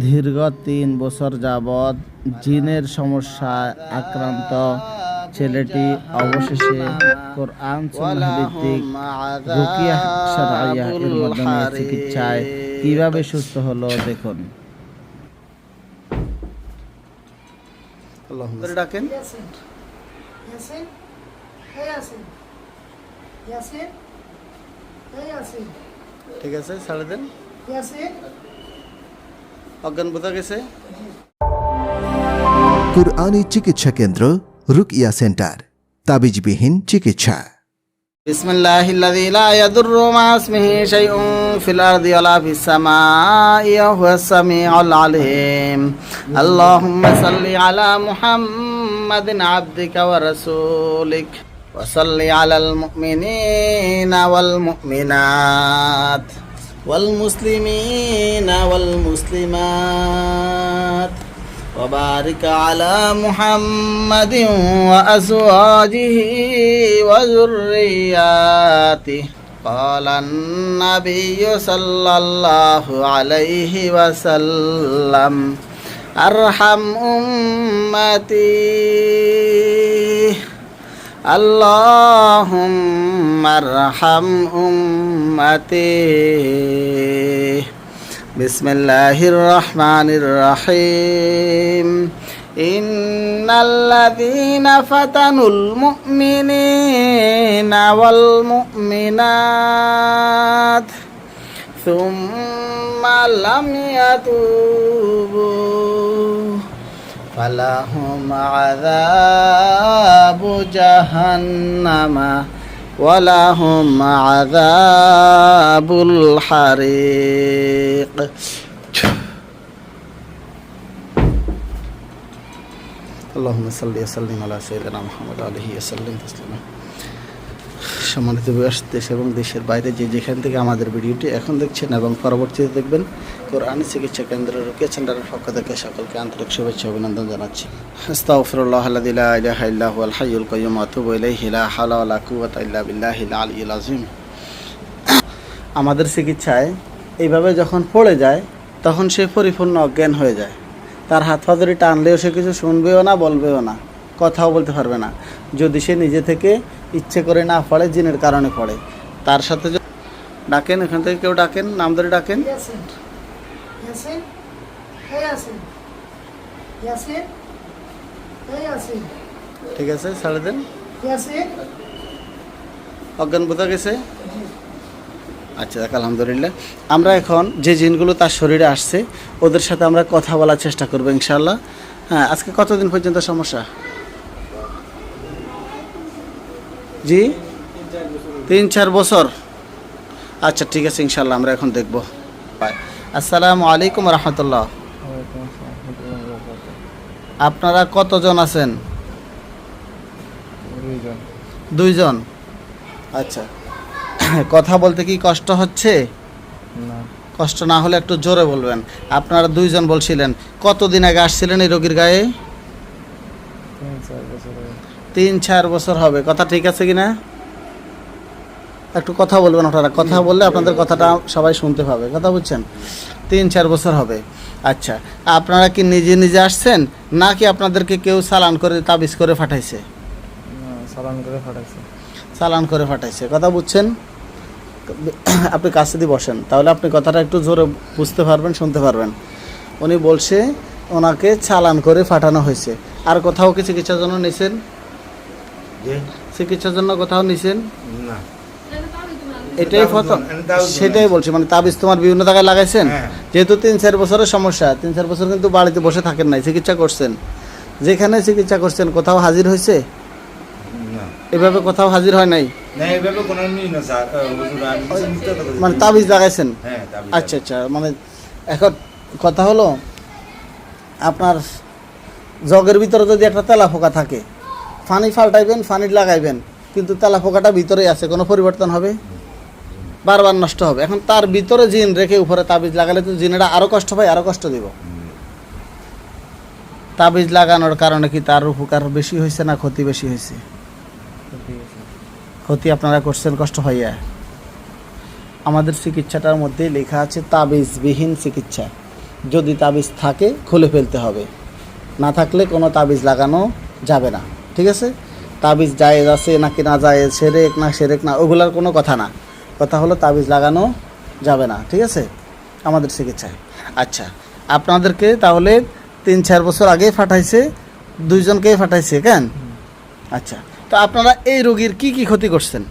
দীর্ঘ তিন বছর যাবৎ জিনের সমস্যায় আক্রান্ত ছেলেটি অবশেষে কোরআন ভিত্তিক রুকিয়া শারআইয়া এর মাধ্যমে চিকিৎসায় কীভাবে সুস্থ হলো দেখুন। ডাকেন. ঠিক আছে ছাড়ে দেন. অজ্ঞান বোঝা গেছে কুরআনী চিকিৎসা কেন্দ্র রুকিয়া সেন্টার তাবিজবিহীন চিকিৎসা بسم الله الذي لا يضر مع اسمه شيء في الأرض ولا في السماء وهو السميع العليم اللهم صل على محمد عبدك ورسولك وصل على المؤمنين والمؤمنات والمسلمين والمسلمات وبارك على محمد وأزواجه وذرياته قال النبي صلى الله عليه وسلم أرحم أمتي اللهم ارحم أمتي بسم الله الرحمن الرحيم إن الذين فتنوا المؤمنين والمؤمنات ثم لم يتوبوا فلهم عذاب جهنم ولهم عذاب الحريق. اللهم صل وسلم على سيدنا محمد عليه وسلم تسليما. সম্মানিত দেশ এবং দেশের বাইরে যে যেখান থেকে আমাদের ভিডিওটি এখন দেখছেন এবং পরবর্তীতে দেখবেন, কোরআনী চিকিৎসা কেন্দ্রের রুকিয়া সেন্টারের পক্ষ থেকে সকলকে আন্তরিক শুভেচ্ছা অভিনন্দন জানাচ্ছি। আমাদের চিকিৎসায় এইভাবে যখন পড়ে যায়, তখন সে পরিপূর্ণ অজ্ঞান হয়ে যায়। তার হাত ফাদরি টানলেও সে কিছু শুনবেও না, বলবেও না, কথাও বলতে পারবে না। যদি সে নিজে থেকে ইচ্ছে করে না পড়ে জিনের কারণে পড়ে তার সাথে ডাকেন, এখান থেকে কেউ ডাকেন? নাম ধরে ডাকেন. ঠিক আছে, ছাড়ে দেন। অজ্ঞান বোঝা গেছে? আচ্ছা দেখ, আলহামদুলিল্লাহ। আমরা এখন যে জিনগুলো তার শরীরে আসছে, ওদের সাথে আমরা কথা বলার চেষ্টা করব ইনশাল্লাহ হ্যাঁ আজকে কতদিন পর্যন্ত সমস্যা? জি? তিন চার বছর। আচ্ছা ঠিক আছে ইনশাল্লাহ আমরা এখন দেখব। আসসালামু আলাইকুম রহমতুল্লাহ। আপনারা কতজন আছেন? দুইজন। আচ্ছা। কথা বলতে কি কষ্ট হচ্ছে? কষ্ট না হলে একটু জোরে বলবেন। আপনারা দুইজন বলছিলেন কতদিন আগে আসছিলেন এই রোগীর গায়ে? তিন চার বছর হবে। কথা ঠিক আছে কিনা? একটু কথা বলবেন আপনারা। কথা বললে আপনাদের কথাটা সবাই শুনতে পাবে। কথা বুঝছেন? তিন চার বছর হবে। আচ্ছা আপনারা কি নিজে নিজে আসছেন নাকি আপনাদেরকে কেউ চালান করে তাবিজ করে পাঠাইছে চালান করে ফাটাইছে। চালান করে পাঠাইছে কথা বুঝছেন? আপনি কাছে দিয়ে বসেন। তাহলে আপনি কথাটা একটু জোরে বুঝতে পারবেন শুনতে পারবেন। উনি বলছে ওনাকে চালান করে পাঠানো হয়েছে। আর কোথাও কি চিকিৎসার জন্য চিকিৎসার জন্য কোথাও নিছেন? না। এটাই প্রথম। সেটাই বলছি মানে তাবিজ তোমার বিভিন্ন জায়গায় লাগাইছেন? হ্যাঁ। যেহেতু তিন চার বছরের সমস্যা তিন চার বছর কিন্তু বাড়িতে বসে থাকেন নাই চিকিৎসা করছেন। যেখানে চিকিৎসা করছেন কোথাও হাজির হয়েছে? এভাবে কোথাও হাজির হয় নাই। মানে তাবিজ লাগাইছেন? হ্যাঁ আচ্ছা আচ্ছা মানে এখন কথা হলো আপনার জগের ভিতরে যদি একটা তেলা ফোকা থাকে ফানি ফাল্টাইবেন ফানি লাগাইবেন কিন্তু তেলা ফোকাটা ভিতরেই আছে কোনো পরিবর্তন হবে? বারবার নষ্ট হবে। এখন তার ভিতরে জিন রেখে উপরে তাবিজ লাগালে তো জিনেরা আরও কষ্ট পায় আরও কষ্ট দিব। তাবিজ লাগানোর কারণে কি তার উপকার বেশি হয়েছে না ক্ষতি বেশি হয়েছে? ক্ষতি আপনারা করছেন কষ্ট হইয়া। আমাদের চিকিৎসাটার মধ্যে লেখা আছে তাবিজবিহীন চিকিৎসা। যদি তাবিজ থাকে খুলে ফেলতে হবে। না থাকলে কোনো তাবিজ লাগানো যাবে না। ঠিক আছে? তাবিজ জায়েজ আছে নাকি না জায়েজ সেরেক না সেরেক না ওগুলার কোনো কথা না। কথা হলো তাবিজ লাগানো যাবে না ঠিক আছে? আমাদের চিকিৎসায়। আচ্ছা আপনাদেরকে তাহলে তিন চার বছর আগে ফাটাইছে দুইজনকেই ফাটাইছে কেন? আচ্ছা তো আপনারা এই রোগীর কি কি ক্ষতি করছেন?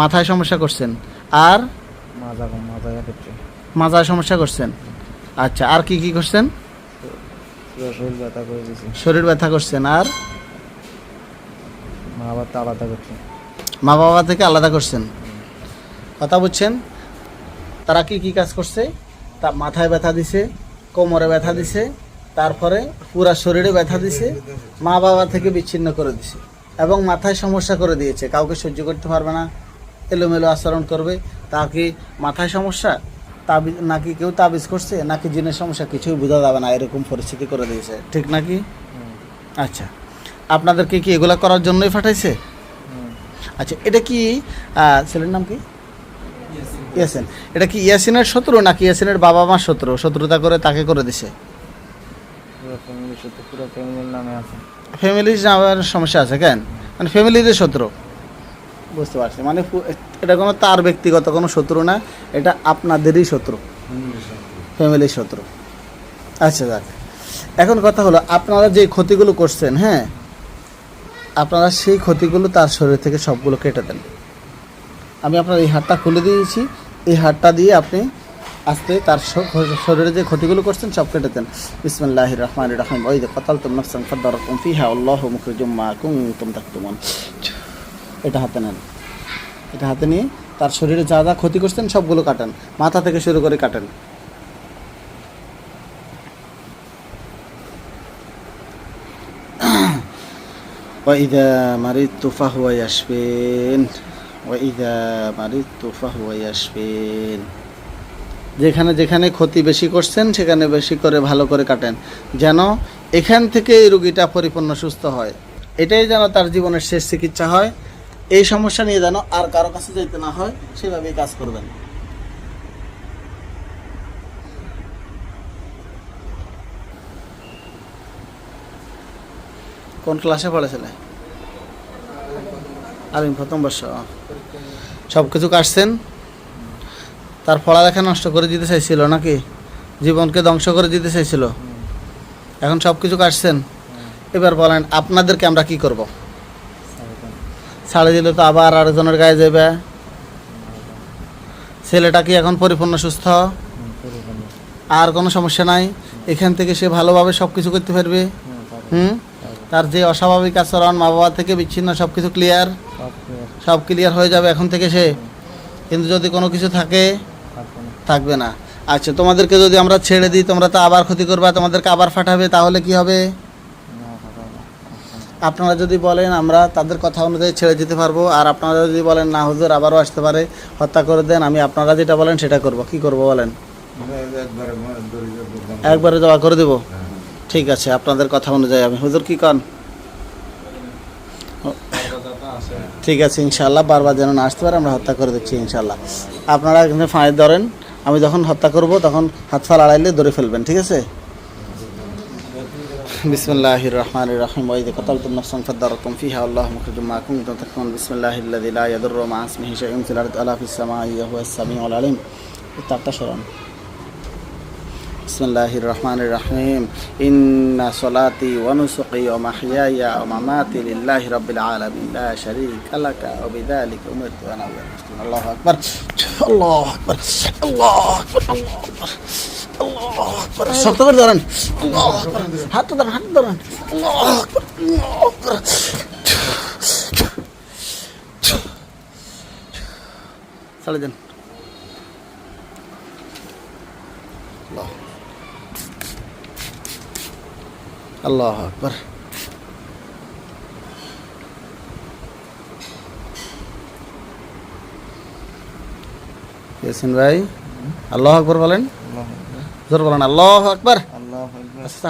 মাথায় সমস্যা করছেন। আর? মাজায় সমস্যা করছেন। আচ্ছা আর কি কি করছেন? শরীর ব্যথা করে দিয়েছে। শরীর ব্যথা করছেন আর? মা তো আলাদা করছে। মা বাবা থেকে আলাদা করছেন? কথা বুঝছেন? তারা কি কি কাজ করছে? তা মাথায় ব্যথা দিছে কোমরে ব্যথা দিছে তারপরে পুরা শরীরে ব্যথা দিছে মা বাবা থেকে বিচ্ছিন্ন করে দিছে এবং মাথায় সমস্যা করে দিয়েছে। কাউকে সহ্য করতে পারবে না এলোমেলো আচরণ করবে তা কি মাথায় সমস্যা তাবিজ নাকি কেউ তাবিজ করছে নাকি জিনের সমস্যা কিছুই বোঝা যাবে না এরকম পরিস্থিতি করে দিয়েছে। ঠিক নাকি? আচ্ছা। আপনাদেরকে কি এগুলা করার জন্যই পাঠাইছে? আচ্ছা এটা কি ছেলের নাম কি? ইয়াসিন। এটা কি ইয়াসিনের শত্রু নাকি ইয়াসিনের বাবা মার শত্রু? শত্রুতা করে তাকে করে দিছে? ফ্যামিলির সমস্যা আছে কেন? মানে ফ্যামিলিতে শত্রু? বুঝতে পারছি। মানে এটা কোনো তার ব্যক্তিগত, কোনো শত্রু না, এটা আপনাদেরই শত্রু। ফ্যামিলির শত্রু। আচ্ছা যাক। এখন কথা হলো, আপনারা যে ক্ষতিগুলো করছেন হ্যাঁ আপনারা সেই ক্ষতিগুলো তার শরীর থেকে সবগুলো কেটে দেন। আমি আপনার এই হাতটা খুলে দিয়েছি। এই হাতটা দিয়ে আপনি আস্তে তার শরীরে যে ক্ষতিগুলো করছেন, সব কেটে দেন। বিসমিল্লাহ রহমান রহিম। ওই যে তুম নফসান ফাদ্দারাকুম ফিহা আল্লাহু মুখরিজুম মা কুনতুম তাকতুমুন। এটা হাতে নেন। এটা হাতে নিয়ে তার শরীরে যা যা ক্ষতি করছেন সবগুলো কাটেন মাথা থেকে শুরু করে কাটেন وإذا مرضت فهو يشفين وإذا مرضت فهو يشفين যেখানে যেখানে ক্ষতি বেশি করছেন সেখানে বেশি করে ভালো করে কাটেন যেন এখান থেকে এই রুগীটা পরিপূর্ণ সুস্থ হয় এটাই যেন তার জীবনের শেষ চিকিৎসা হয় এই সমস্যা নিয়ে যেন আর কারও কাছে যেতে না হয়, সেভাবেই কাজ করবেন। কোন ক্লাসে পড়েছিলে? আমি প্রথম বর্ষ। সব কিছু কাটছেন? তার পড়ালেখা নষ্ট করে দিতে চাইছিল নাকি? জীবনকে ধ্বংস করে দিতে চাইছিল? এখন সব কিছু কাটছেন? এবার বলেন, আপনাদেরকে আমরা কি করব? ছাড়ে দিলে তো আবার আরেকজনের গায়ে যাবে ছেলেটা কি এখন পরিপূর্ণ সুস্থ? আর কোনো সমস্যা নাই? এখান থেকে সে ভালোভাবে সব কিছু করতে পারবে? হুম? তার যে অস্বাভাবিক আচরণ মা বাবা থেকে বিচ্ছিন্ন সব কিছু ক্লিয়ার সব ক্লিয়ার হয়ে যাবে এখন থেকে সে? কিন্তু যদি কোনো কিছু থাকে, থাকবে না। আচ্ছা তোমাদেরকে যদি আমরা ছেড়ে দিই, তোমরা তো আবার ক্ষতি করবা, তোমাদেরকে আবার ফাটাবে, তাহলে কি হবে। আপনারা যদি বলেন, আমরা তাদের কথা অনুযায়ী ছেড়ে দিতে পারব। আর আপনারা যদি বলেন, না, হুজুর, আবারও আসতে পারে, হত্যা করে দেন, আমি আপনারা যেটা বলেন, সেটা করব। কি করব বলেন? একবারে জমা করে দেব? ঠিক আছে, আপনাদের কথা অনুযায়ী আমি। হুজুর, কি কন? ঠিক আছে ইনশাল্লাহ বারবার যেন না আসতে পারে, আমরা হত্যা করে দিচ্ছি ইনশাল্লাহ আপনারা এখানে ফাঁড়ি ধরেন, আমি যখন হত্যা করব, তখন হাত ফা লড়াইলে ধরে ফেলবেন, ঠিক আছে? بسم الله الرحمن الرحيم. وإذا قتلتم نفسا فدرتم فيها الله مخرج ما كنتم تكون بسم الله الذي لا يضر مع اسمه شيء في الأرض ألا في السماء هو السميع العليم. تقتشرون بسم الله الرحمن الرحيم. إن صلاتي ونسقي ومحياي ومماتي لله رب العالمين. لا شريك لك وبذلك أمرت وأنا أول الله أكبر الله أكبر. الله أكبر. الله أكبر, الله أكبر. শক্ত করে ধরেন। হাত ধরেন হাত ধরেন। ছাড়ে দেন। আল্লাহ আকবর। ভাই? আল্লাহ আকবর বলেন। জোর বলেন আল্লাহ আকবর।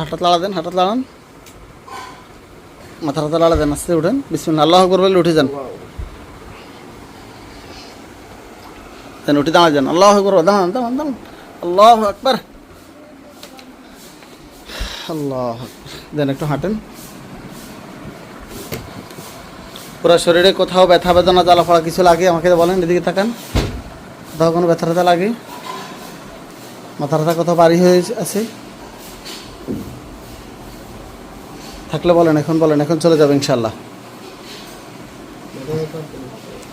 হাঁটাত লাড়া দেন হাঁটাত লাড়ান মাথা হাতে লাড়া দেন আস্তে উঠেন। বিসমিল্লাহ আল্লাহ আকবর বলে উঠে যান। দেন উঠে দাঁড়া যান। আল্লাহ আকবর দাঁড়ান দাঁড়ান দাঁড়ান। আল্লাহ আকবার। আল্লাহ দেন একটু হাঁটেন। পুরো শরীরে কোথাও ব্যথা বেদনা জ্বালা পড়া কিছু লাগে আমাকে বলেন এদিকে তাকান। কোথাও কোনো ব্যথা ব্যথা লাগে? মাথা ব্যথা কোথাও বাড়ি হয়ে আছে। থাকলে বলেন, এখন বলেন, এখন চলে যাবে ইনশাল্লাহ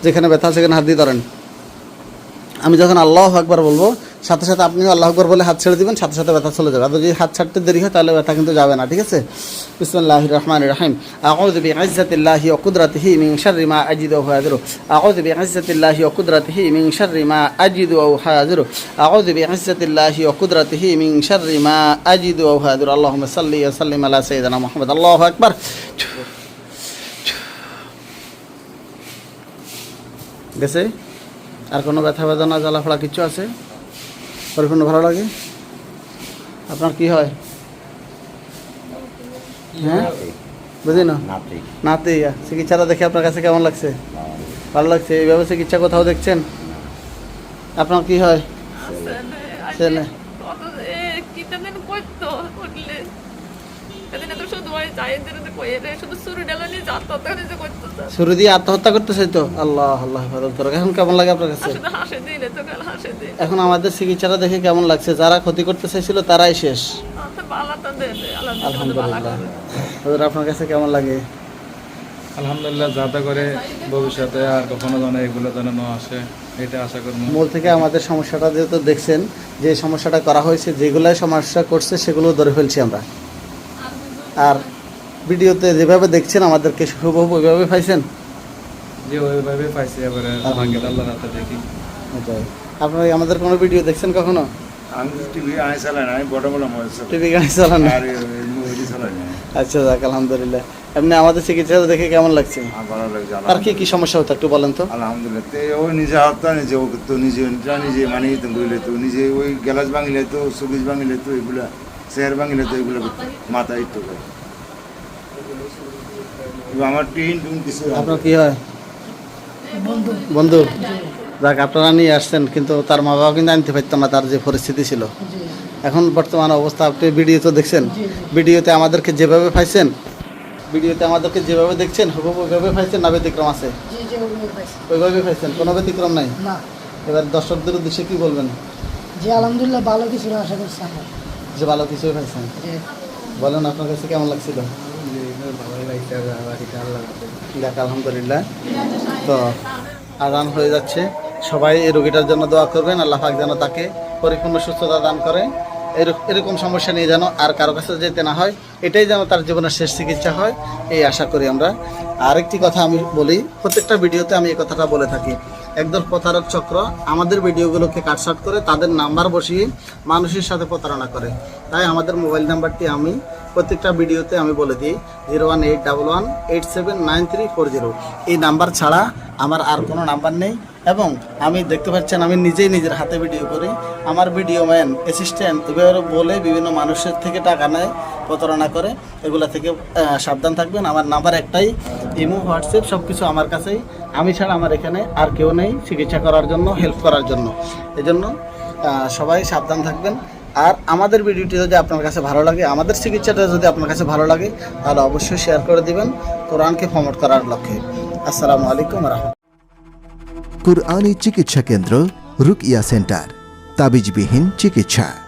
যেখানে ব্যথা সেখানে হাত দিয়ে ধরেন। আমি যখন আল্লাহ একবার বলব সাথে সাথে আপনিও আল্লাহ আকবার বলে হাত ছেড়ে দিবেন, সাথে সাথে ব্যথা চলে যাবে। আর যদি হাত ছাড়তে দেরি হয়, তাহলে ব্যথা কিন্তু যাবে না, ঠিক আছে? বিসমুল্লাহ রহমান রহিম। আউযু বিইজ্জাতিল্লাহি ওয়া কুদরাতিহি মিন শাররি মা আজিদু ওয়া হাযিরু আউযু বিইজ্জাতিল্লাহি ওয়া কুদরাতিহি মিন শাররি মা আজিদু ওয়া হাযিরু আউযু বিইজ্জাতিল্লাহি ওয়া কুদরাতিহি মিন শাররি মা আজিদু ওয়া হাযিরু আল্লাহুম্মা সাল্লি ওয়া সাল্লিম আলা সাইয়্যিদিনা মুহাম্মদ। আল্লাহু আকবার। গেছে? আর কোনো ব্যথা বেদনা ফোড়া কিছু আছে? পরিপূর্ণ ভালো লাগে? আপনার কি হয়? হ্যাঁ? বুঝি না? নাতে। চিকিৎসাটা দেখে আপনার কাছে কেমন লাগছে? ভালো লাগছে? এইভাবে চিকিৎসা কোথাও দেখছেন? আপনার কি হয়? ছেলে। শুরু দিয়ে আত্মহত্যা করতেছে তো? আল্লাহ আল্লাহ হেফাজত করুক। এখন কেমন লাগে আপনার কাছে? শুধু হাসে দিন তো কাল হাসে দিন। এখন আমাদের চিকিৎসাটা দেখে কেমন লাগছে? যারা ক্ষতি করতে চাইছিল তারাই শেষ। আলহামদুলিল্লাহ। হুজুর, আপনার কাছে কেমন লাগে? আলহামদুলিল্লাহ যাতে করে ভবিষ্যতে আর কখনো যেন এগুলো যেন না আসে এটা আশা করব। মূল থেকে আমাদের সমস্যাটা যেহেতু দেখছেন যে সমস্যাটা করা হয়েছে যেগুলো সমস্যা করছে সেগুলো ধরে ফেলছি আমরা। আর ভিডিওতে যেভাবে দেখছেন আমাদেরকে হুবহু ওইভাবে পাইছেন? যে ওইভাবে পাইছি এবারে ভাগ্যের আল্লাহ রাতে দেখি। ওটাই আপনারা আমাদের কোনো ভিডিও দেখছেন কখনো? আচ্ছা যাক আলহামদুলিল্লাহ। এমনি আমাদের চিকিৎসা দেখে কেমন লাগছে? আমার ভালো লাগছে আর কি কি সমস্যা হতো একটু বলেন তো? আলহামদুলিল্লাহ ও নিজে হাতটা নিজে ও তো নিজে নিজে নিজে ওই গ্যালাস ভাঙিলে তো সুবিজ ভাঙিলে তো এগুলা চেয়ার ভাঙিলে তো এগুলো মাথায় তো আমার টিন টুন কিছু আপনার কি হয়? বন্ধু। বন্ধু যাক আপনারা নিয়ে আসছেন কিন্তু তার মা বাবা কিন্তু আনতে পারতাম না তার যে পরিস্থিতি ছিল। এখন বর্তমান অবস্থা আপনি ভিডিও তো দেখছেন? জি। ভিডিওতে আমাদেরকে যেভাবে পাইছেন ভিডিওতে আমাদেরকে যেভাবে দেখছেন হুবহু ওইভাবে পাইছেন না ব্যতিক্রম আছে? ওইভাবে পাইছেন? কোনো ব্যতিক্রম নাই? না। এবার দর্শকদের উদ্দেশ্যে কি বলবেন? জি আলহামদুলিল্লাহ ভালো কিছু আশা করছি যে ভালো কিছু পাইছেন বলেন আপনার কাছে কেমন লাগছিল। দেখ আলহামদুলিল্লাহ। তো আদান হয়ে যাচ্ছে। সবাই এই রোগীটার জন্য দোয়া করবেন আল্লাহ পাক যেন তাকে পরিপূর্ণ সুস্থতা দান করে। এরক- এরকম সমস্যা নিয়ে যেন আর কারও কাছে যেতে না হয় এটাই যেন তার জীবনের শেষ চিকিৎসা হয় এই আশা করি আমরা। আরেকটি কথা আমি বলি প্রত্যেকটা ভিডিওতে আমি এই কথাটা বলে থাকি। একদল প্রতারক চক্র আমাদের ভিডিওগুলোকে কাটসাট করে তাদের নাম্বার বসিয়ে মানুষের সাথে প্রতারণা করে। তাই আমাদের মোবাইল নাম্বারটি আমি প্রত্যেকটা ভিডিওতে আমি বলে দিই, zero one eight double one eight seven nine three four zero. এই নাম্বার ছাড়া আমার আর কোনো নাম্বার নেই। এবং আমি দেখতে পাচ্ছেন, আমি নিজেই নিজের হাতে ভিডিও করি। আমার ভিডিও ম্যান অ্যাসিস্ট্যান্ট এভাবে বলে বিভিন্ন মানুষের থেকে টাকা নেয়, প্রতারণা করে। এগুলা থেকে সাবধান থাকবেন। আমার নাম্বার একটাই, ইমো, হোয়াটসঅ্যাপ সব কিছু আমার কাছেই। আমি ছাড়া আমার এখানে আর কেউ নেই চিকিৎসা করার জন্য হেল্প করার জন্য। এজন্য সবাই সাবধান থাকবেন। আর আমাদের ভিডিওটি যদি আপনার কাছে ভালো লাগে, আমাদের চিকিৎসাটা যদি আপনার কাছে ভালো লাগে, তাহলে অবশ্যই শেয়ার করে দিবেন। কোরআনকে প্রমোট করার লক্ষ্যে। আসসালামু আলাইকুম রহমতুল্লাহ। কুরআনী চিকিৎসা কেন্দ্র রুকিয়া সেন্টার। তাবিজবিহীন চিকিৎসা।